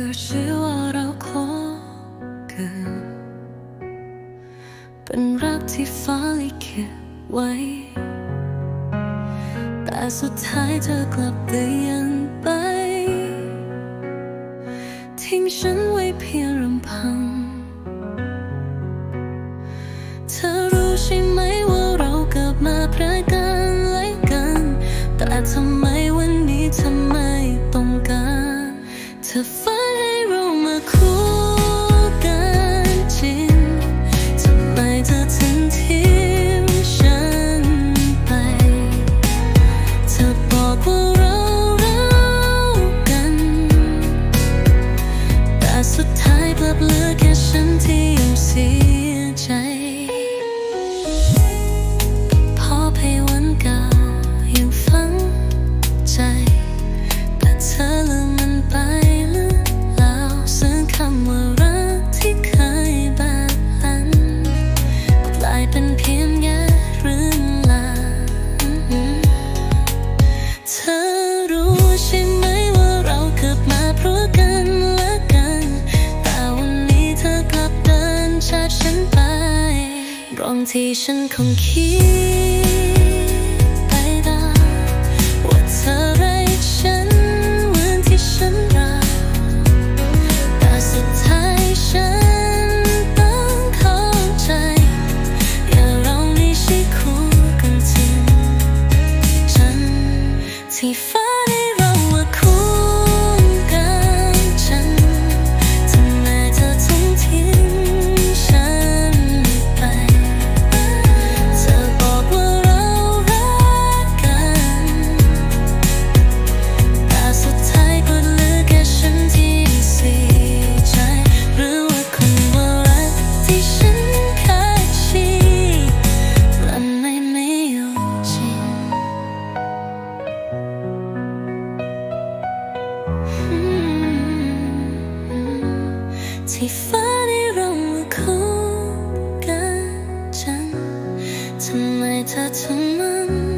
可是ว่าเราคบกันเป็นรักที่ฝ้าลิขิตไว้ แต่สุดท้ายเธอกลับเดินไป ทิ้งฉันไว้เพียงลำพัง เธอรู้ใช่ไหมว่าเราเกิดมาเพื่อกันและกัน แต่ทำไม สุดท้ายกลับเหลือแค่ฉันที่ยังเสีย รองที่ฉันคงคิดไปได้ว่าเธอไร้ฉันเหมือนที่ฉันรักแต่สุดท้ายฉันต้องเข้าใจอย่าเราไม่ใช่คู่กันจริงจันที่ฟ้า ที่ฟ้าได้เรามาคู่กันฉันทำไมเธอถึง